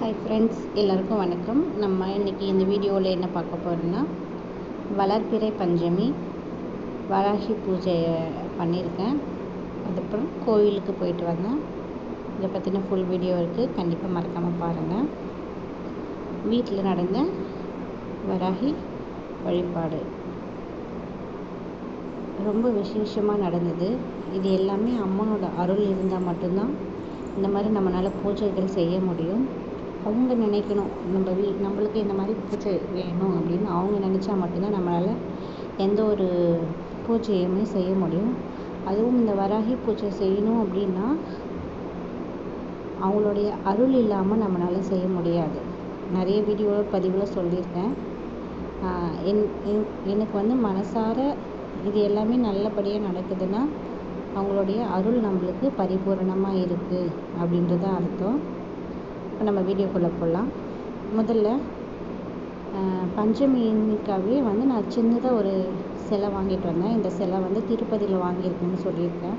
Hi friends எல்லாருக்கும் வணக்கம். நம்ம இன்றைக்கி இந்த வீடியோவில் என்ன பார்க்க போகிறோம்னா வளர்பிறை பஞ்சமி வராகி பூஜை பண்ணியிருக்கேன். அதுக்கப்புறம் கோவிலுக்கு போயிட்டு வந்தேன். இதை பற்றின ஃபுல் வீடியோ இருக்குது கண்டிப்பாக மறக்காமல் பாருங்கள் வீட்டில் நடந்த வராகி வழிபாடு. ரொம்ப விசேஷமாக நடந்தது. இது எல்லாமே அம்மனோட அருள் இருந்தால் மட்டும்தான் இந்த மாதிரி நம்மளால் பூஜைகள் செய்ய முடியும். அவங்க நினைக்கணும். நம்ம வீ நம்மளுக்கு இந்த மாதிரி பூஜை வேணும் அப்படின்னு அவங்க நினச்சா மட்டும்தான் நம்மளால் எந்த ஒரு பூஜையுமே செய்ய முடியும். அதுவும் இந்த வராகி பூஜை செய்யணும் அப்படின்னா அவங்களுடைய அருள் இல்லாமல் நம்மளால் செய்ய முடியாது. நிறைய வீடியோ பதிவில் சொல்லியிருக்கேன். என் எனக்கு வந்து மனசார இது எல்லாமே நல்லபடியாக நடக்குதுன்னா அவங்களுடைய அருள் நம்மளுக்கு பரிபூரணமாக இருக்குது அப்படின்றது அர்த்தம். இப்போ நம்ம வீடியோக்குள்ளே போகலாம். முதல்ல பஞ்சமிக்காவே வந்து நான் சின்னதாக ஒரு சிலை வாங்கிட்டு வந்தேன். இந்த சிலை வந்து திருப்பதியில் வாங்கியிருக்குன்னு சொல்லியிருக்கேன்.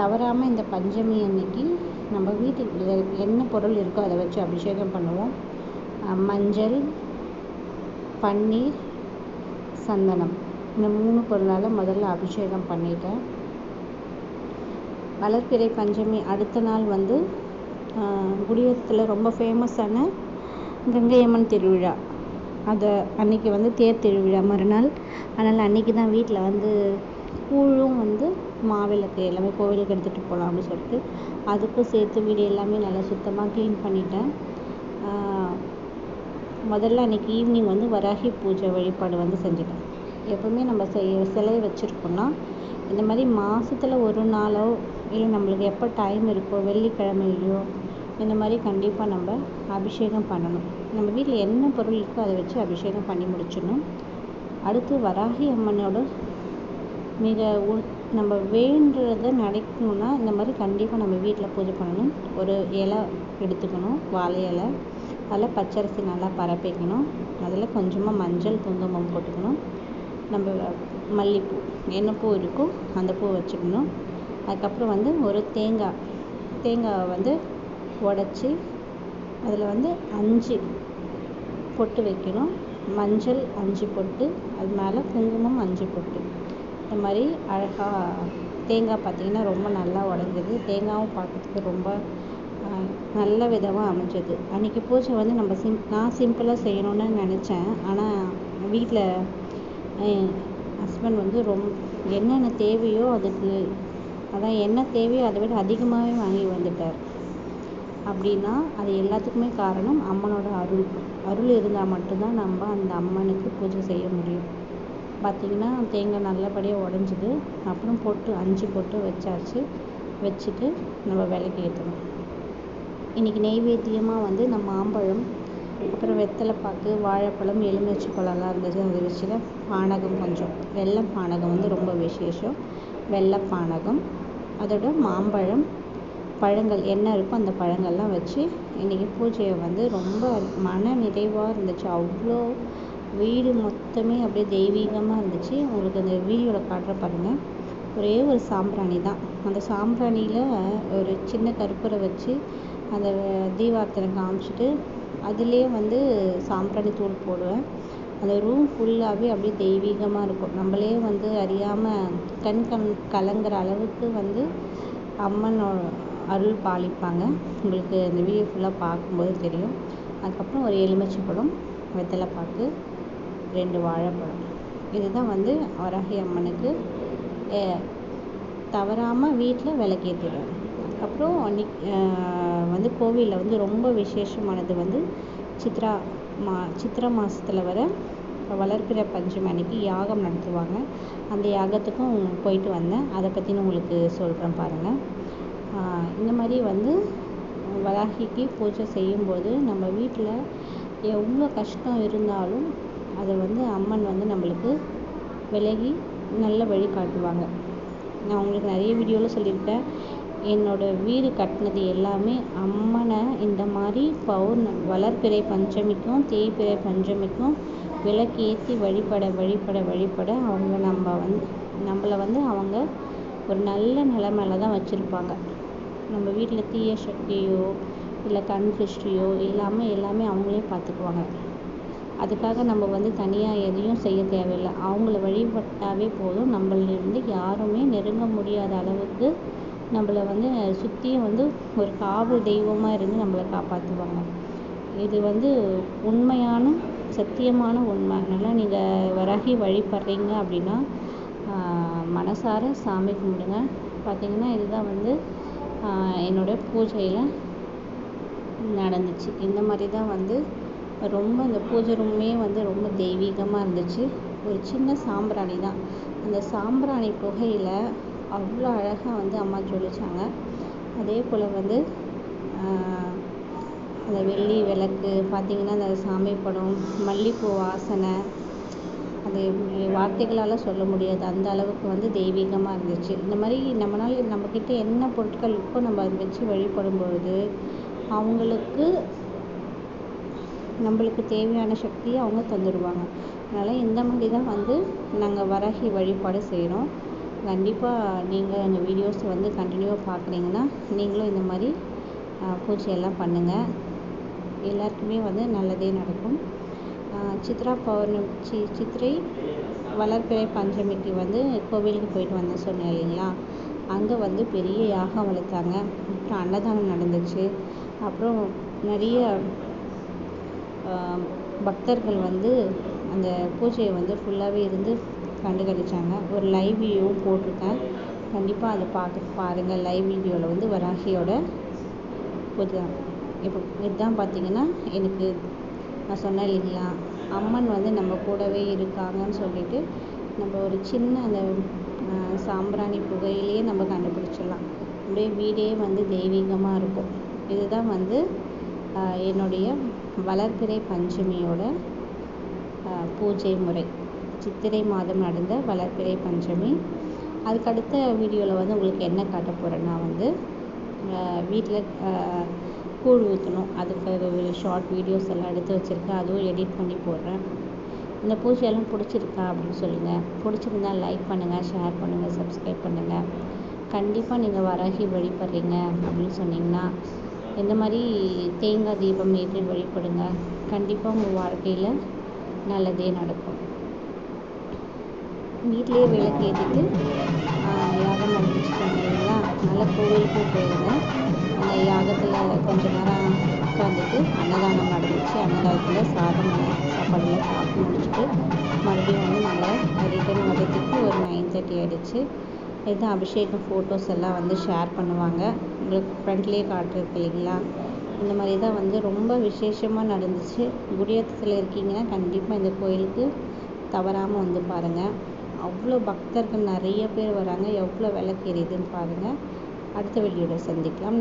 தவறாமல் இந்த பஞ்சமி அன்னைக்கு நம்ம வீட்டுக்கு என்ன பொருள் இருக்கோ அதை வச்சு அபிஷேகம் பண்ணுவோம். மஞ்சள் பன்னீர் சந்தனம். இந்த மூணு பொருளால் முதல்ல அபிஷேகம் பண்ணிட்டேன். வளர்பிறை பஞ்சமி அடுத்த நாள் வந்து குடியரத்தில் ரொம்ப ஃபேமஸான கங்கையம்மன் திருவிழா. அதை அன்னைக்கு வந்து தேர் திருவிழா மறுநாள். அதனால் அன்றைக்கி தான் வீட்டில் வந்து கூழும் வந்து மாவிளக்கு எல்லாமே கோவிலுக்கு எடுத்துகிட்டு போகலாம் அப்படின்னு சொல்லிட்டு அதுக்கும் சேர்த்து வீடு எல்லாமே நல்லா சுத்தமாக க்ளீன் பண்ணிட்டேன். முதல்ல அன்றைக்கி ஈவினிங் வந்து வராகி பூஜை வழிபாடு வந்து செஞ்சுட்டேன். எப்போவுமே நம்ம செய்ய சிலையை வச்சுருக்கோன்னா இந்த மாதிரி மாதத்துல ஒரு நாளோ இல்லை நம்மளுக்கு எப்போ டைம் இருக்கோ வெள்ளிக்கிழமையிலையோ இந்த மாதிரி கண்டிப்பாக நம்ம அபிஷேகம் பண்ணணும். நம்ம வீட்டில் என்ன பொருள் இருக்கோ அதை வச்சு அபிஷேகம் பண்ணி முடிச்சிடணும். அடுத்து வராகி அம்மனோட மிக உ நம்ம வேண்டுறத நடக்கணும்னா இந்த மாதிரி கண்டிப்பாக நம்ம வீட்டில் பூஜை பண்ணணும். ஒரு இலை எடுத்துக்கணும் வாழை இலை. அதில் பச்சரிசி நல்லா பரப்பிக்கணும். அதில் கொஞ்சமாக மஞ்சள் குங்குமம் போட்டுக்கணும். நம்ம மல்லிப்பூ என்ன பூ இருக்கோ அந்த பூ வச்சுக்கணும். அதுக்கப்புறம் வந்து ஒரு தேங்காய். தேங்காவை வந்து உடச்சி அதில் வந்து அஞ்சு பொட்டு வைக்கணும். மஞ்சள் அஞ்சு பொட்டு அது மேலே குங்குமம் அஞ்சு பொட்டு. இந்த மாதிரி அழகாக தேங்காய் பார்த்திங்கன்னா ரொம்ப நல்லா உடஞ்சது. தேங்காயும் பார்க்கறதுக்கு ரொம்ப நல்ல விதமாக அமைஞ்சது. அன்றைக்கி பூஜை வந்து நம்ம சிம் நான் சிம்பிளாக செய்யணும்னு நினச்சேன். ஆனால் வீட்டில் என் ஹஸ்பண்ட் வந்து ரொம் என்னென்ன தேவையோ அதுக்கு அதான் என்ன தேவையோ அதை விட அதிகமாகவே வாங்கி வந்துட்டார். அப்படின்னா அது எல்லாத்துக்குமே காரணம் அம்மனோட அருள். அருள் இருந்தால் மட்டும்தான் நம்ம அந்த அம்மனுக்கு பூஜை செய்ய முடியும். பார்த்திங்கன்னா தேங்காய் நல்லபடியாக உடஞ்சிது. அப்புறம் பொட்டு அஞ்சு பொட்டு வச்சாச்சு. வச்சுட்டு நம்ம விளக்கு ஏற்றணும் இன்றைக்கி நெய்வேத்தியமாக வந்து நம்ம மாம்பழம் அப்புறம் வெத்தலைப்பாக்கு வாழைப்பழம் எலுமிச்சை பழம்லாம் இருந்துச்சு அதை வச்சு பானகம் கொஞ்சம். வெள்ளை பானகம் வந்து ரொம்ப விசேஷம். வெள்ளை பானகம் அதோட மாம்பழம் பழங்கள் என்ன இருக்கோ அந்த பழங்கள்லாம் வச்சு இன்றைக்கி பூஜையை வந்து ரொம்ப மன நிறைவாக இருந்துச்சு. அவ்வளோ வீடு மொத்தமே அப்படியே தெய்வீகமாக இருந்துச்சு. உங்களுக்கு அந்த வீடியோவில் காட்டுற பாருங்கள் ஒரே ஒரு சாம்பிராணி தான். அந்த சாம்பிராணியில் ஒரு சின்ன கற்பூரை வச்சு அந்த தீபார்த்தனை காமிச்சிட்டு அதுலேயே வந்து சாம்பிராணி தூள் போடுவேன். அந்த ரூம் ஃபுல்லாகவே அப்படியே தெய்வீகமாக இருக்கும். நம்மளே வந்து அறியாமல் கண் கண் கலங்குற அளவுக்கு வந்து அம்மனோட அருள் பாலிப்பாங்க. உங்களுக்கு இந்த வீடியோ ஃபுல்லாக பார்க்கும்போது தெரியும். அதுக்கப்புறம் ஒரு எலுமிச்சை பழம் வெத்தலைப்பாக்கு ரெண்டு வாழைப்பழம். இதுதான் வந்து வராகி அம்மனுக்கு தவறாமல் வீட்டில் விளக்கேற்றிடுவேன் அப்புறம் அன்னைக்கு வந்து கோவிலில் வந்து ரொம்ப விசேஷமானது வந்து சித்ரா மா சித்திரை மாதத்தில் வர வளர்க்கிற பஞ்சமி அன்னைக்கு யாகம் நடத்துவாங்க. அந்த யாகத்துக்கும் போயிட்டு வந்தேன். அதை பற்றின உங்களுக்கு சொல்கிறேன் பாருங்கள் இந்த மாதிரி வந்து வராகிக்கு பூஜை செய்யும்போது நம்ம வீட்டில் எவ்வளோ கஷ்டம் இருந்தாலும் அதை வந்து அம்மன் வந்து நம்மளுக்கு விலகி நல்ல வழி காட்டுவாங்க. நான் உங்களுக்கு நிறைய வீடியோவில் சொல்லியிருக்கேன். என்னோடய வீடு கட்டினது எல்லாமே அம்மனை இந்த மாதிரி பௌர்ண வளர்பிறை பஞ்சமிக்கும் தேய்பிறை பஞ்சமிக்கும் விளக்கேற்றி வழிபட வழிபட வழிபட அவங்க நம்ம வந்து நம்மளை வந்து அவங்க ஒரு நல்ல நிலைமையில தான் வச்சுருப்பாங்க. நம்ம வீட்டில் தீய சக்தியோ இல்லை கண் திருஷ்டியோ இல்லாமல் எல்லாமே அவங்களே பார்த்துக்குவாங்க. அதுக்காக நம்ம வந்து தனியாக எதையும் செய்ய தேவையில்லை. அவங்கள வழிபட்டாவே போதும். நம்மளிருந்து யாருமே நெருங்க முடியாத அளவுக்கு நம்மள வந்து சுற்றியும் வந்து ஒரு காவல் தெய்வமாக இருந்து நம்மளை காப்பாற்றுவாங்க இது வந்து உண்மையான சத்தியமான உண்மை. அதனால் நீங்கள் வராகி வழிபடுறீங்க அப்படின்னா மனசார சாமி கும்பிடுங்க. பார்த்தீங்கன்னா இதுதான் வந்து என்னோடய பூஜையில் நடந்துச்சு. இந்த மாதிரி தான் வந்து ரொம்ப அந்த பூஜை ரூமே வந்து ரொம்ப தெய்வீகமாக இருந்துச்சு. ஒரு சின்ன சாம்பிராணி தான். அந்த சாம்பிராணி புகையில் அவ்வளோ அழகாக வந்து அம்மா ஜொலிச்சாங்க. அதே போல் வந்து அந்த வெள்ளி விளக்கு பார்த்திங்கன்னா அந்த சாமி படம் மல்லிகைப்பூ வாசனை அது வார்த்தைகளால் சொல்ல முடியாது. அந்த அளவுக்கு வந்து தெய்வீகமாக இருந்துச்சு. இந்த மாதிரி நம்மளால் நம்மக்கிட்ட என்ன பொருட்கள் இருக்கோ நம்ம அதை வச்சு வழிபடும் பொழுது அவங்களுக்கு நம்மளுக்கு தேவையான சக்தியை அவங்க தந்துடுவாங்க. அதனால் இந்த மாதிரி தான் வந்து நாங்கள் வராகி வழிபாடு செய்கிறோம் கண்டிப்பாக நீங்கள் எங்கள் வீடியோஸ் வந்து கண்டினியூவாக பார்க்குறீங்கன்னா நீங்களும் இந்த மாதிரி பூஜையெல்லாம் பண்ணுங்கள் எல்லாருக்குமே வந்து நல்லதே நடக்கும். சித்ரா பௌர்ணமி சி சித்திரை வளர்பிறை பஞ்சமிக்கு வந்து கோவிலுக்கு போயிட்டு வந்தேன் சொன்னேன் இல்லைங்களா? அங்கே வந்து பெரிய யாகம் வளர்த்தாங்க. அப்புறம் அன்னதானம் நடந்துச்சு. அப்புறம் நிறைய பக்தர்கள் வந்து அந்த பூஜையை வந்து ஃபுல்லாகவே இருந்து கண்டுகளிச்சாங்க. ஒரு லைவ் வீடியோவும் போட்டிருக்கேன். கண்டிப்பாக அதை பார்க்க பாருங்கள் லைவ் வீடியோவில் வந்து வராகியோட பூஜை. இப்போ இதுதான் பார்த்தீங்கன்னா எனக்கு நான் சொன்னேன் இல்லைங்களா? அம்மன் வந்து நம்ம கூடவே இருக்காங்கன்னு சொல்லிட்டு நம்ம ஒரு சின்ன அந்த சாம்பிராணி புகையிலேயே நம்ம கண்டுபிடிச்சிடலாம். அப்படியே வீடே வந்து தெய்வீகமாக இருக்கும். இதுதான் வந்து என்னுடைய வளர்பிறை பஞ்சமியோட பூஜை முறை. சித்திரை மாதம் நடந்த வளர்பிறை பஞ்சமி. அதுக்கடுத்த வீடியோவில் வந்து உங்களுக்கு என்ன காட்ட போகிறேன்னா வந்து வீட்டில் கூழ் ஊற்றணும் அதுக்கு ஒரு ஷார்ட் வீடியோஸ் எல்லாம் எடுத்து வச்சுருக்கேன் அதுவும் எடிட் பண்ணி போடுறேன். இந்த பூஜையெல்லாம் பிடிச்சிருக்கா அப்படின்னு சொல்லுங்கள் பிடிச்சிருந்தா லைக் பண்ணுங்கள் ஷேர் பண்ணுங்கள் சப்ஸ்கிரைப் பண்ணுங்கள் கண்டிப்பாக நீங்கள் வராகி வழிபடுறீங்க அப்படின்னு சொன்னீங்கன்னா இந்த மாதிரி தேங்காய் தீபம் ஏற்றி வழிபடுங்க. கண்டிப்பாக உங்கள் வாழ்க்கையில் நல்லதே நடக்கும். வீட்லேயே விளக்கு ஏற்றிட்டு யாகம் பண்ணுறீங்களா இல்லைங்களா? அதனால் கோவிலுக்கு போயிடுங்க யாகத்தில் கொஞ்ச நேரம் உட்காந்துட்டு அன்னதானம் நடந்துச்சு. அன்னதானத்தில் சாதம் சாப்பாடுலாம் சாப்பிட்டு முடிச்சுட்டு மறுபடியும் வந்து நாங்கள் ரிட்டர்ன் வர்றதுக்கு ஒரு நைன் தேர்ட்டி ஆகிடுச்சு இதுதான் அபிஷேகம் ஃபோட்டோஸ் எல்லாம் வந்து ஷேர் பண்ணுவாங்க. உங்களுக்கு ஃப்ரண்ட்லேயே காட்டுறது இல்லைங்களா? இந்த மாதிரி தான் வந்து ரொம்ப விசேஷமாக நடந்துச்சு. குடியேற்றத்தில் இருக்கீங்கன்னா கண்டிப்பாக இந்த கோயிலுக்கு தவறாமல் வந்து பாருங்கள் அவ்வளோ பக்தர்கள் நிறைய பேர் வராங்க. எவ்வளோ விளக்கு எரியுதுன்னு பாருங்கள் அடுத்த வீடியோவில் சந்திக்கலாம்.